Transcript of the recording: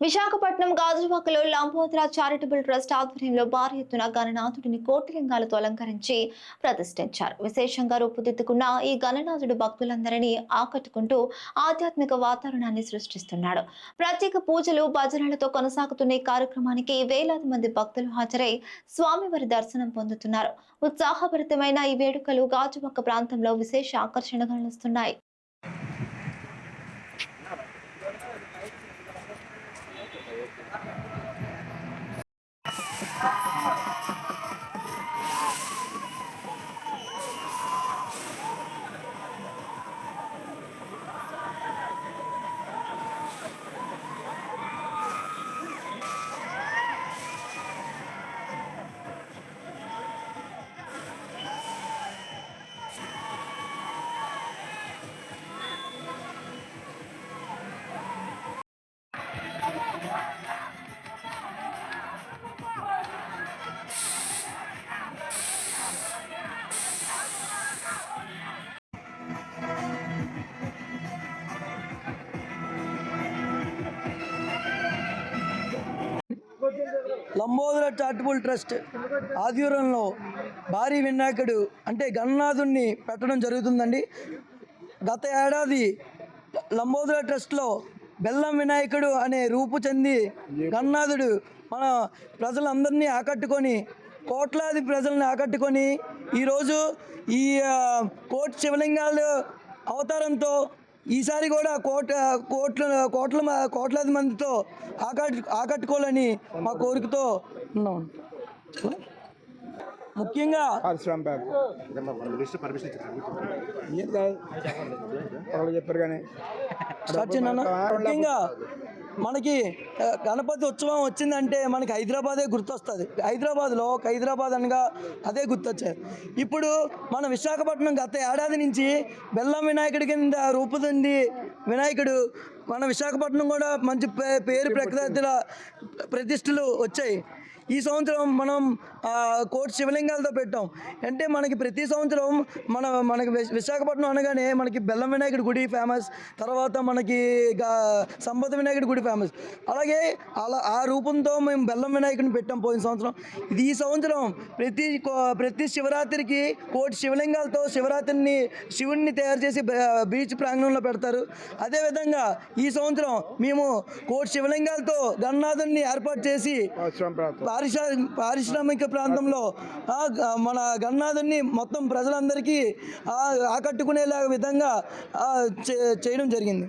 విశాఖపట్నం గాజువాకలో లంబోద్ర charitable trust ఆధ్వర్యంలో భారీ ఎత్తున గణనాథుడిని కోటిలింగాలతో అలంకరించి ప్రతిష్ఠించారు. విశేషంగా రూపుదిద్దుకున్న ఈ గణనాథుడు భక్తులందరినీ ఆకట్టుకుంటూ ఆధ్యాత్మిక వాతావరణాన్ని సృష్టిస్తున్నాడు. ప్రత్యేక పూజలు భజనలతో కొనసాగుతున్న ఈ కార్యక్రమానికి వేలాది మంది భక్తులు హాజరై స్వామివారి దర్శనం పొందుతున్నారు. ఉత్సాహభరితమైన ఈ వేడుకలు గాజువాక ప్రాంతంలో విశేష ఆకర్షణగా నిలుస్తున్నాయి లంబోదర చారిటబుల్ ట్రస్ట్ ఆధ్వర్యంలో భారీ వినాయకుడు అంటే గణనాథుణ్ణి పెట్టడం జరుగుతుందండి. గత ఏడాది లంబోదర ట్రస్ట్లో బెల్లం వినాయకుడు అనే రూపు చెంది గణనాథుడు మన ప్రజలందరినీ ఆకట్టుకొని కోట్లాది ప్రజల్ని ఆకట్టుకొని ఈరోజు ఈ కోటి శివలింగాలు అవతారంతో ఈసారి కూడా కోట కోట్ల కోట్ల కోట్లాది మందితో ఆకట్టు ఆకట్టుకోవాలని మా కోరికతో ఉన్నాం ముఖ్యంగా పరిశ్రమ చెప్పారు కానీ. ముఖ్యంగా మనకి గణపతి ఉత్సవం వచ్చిందంటే మనకి హైదరాబాదే గుర్తొస్తుంది. హైదరాబాద్లో ఒక హైదరాబాద్ అనగా అదే గుర్తొచ్చేది. ఇప్పుడు మన విశాఖపట్నం గత ఏడాది నుంచి బెల్లం వినాయకుడి కింద రూపుదింది వినాయకుడు. మన విశాఖపట్నం కూడా మంచి పే- పేరు ప్రఖ్యాతుల ప్రతిష్టలు వచ్చాయి. ఈ సంవత్సరం మనం కోటి శివలింగాలతో పెట్టాం. అంటే మనకి ప్రతి సంవత్సరం మన మనకి విశ- విశాఖపట్నం అనగానే మనకి బెల్లం వినాయకుడి గుడి ఫేమస్ తర్వాత మనకి సంపద వినాయకుడి గుడి ఫేమస్ అలాగే అలా ఆ రూపంతో మేము బెల్లం వినాయకుడిని పెట్టాం పోయిన సంవత్సరం. ఇది ఈ సంవత్సరం ప్రతి కో- ప్రతి శివరాత్రికి కోటి శివలింగాలతో శివరాత్రిని శివుడిని తయారు చేసి బీచ్ ప్రాంగణంలో పెడతారు. అదేవిధంగా ఈ సంవత్సరం మేము కోటి శివలింగాలతో గణనాథుని ఏర్పాటు చేసి పారిశ్రామిక ప్రాంతంలో మన గన్నాథుని మొత్తం ప్రజలందరికీ ఆకట్టుకునేలా విధంగా చేయడం జరిగింది.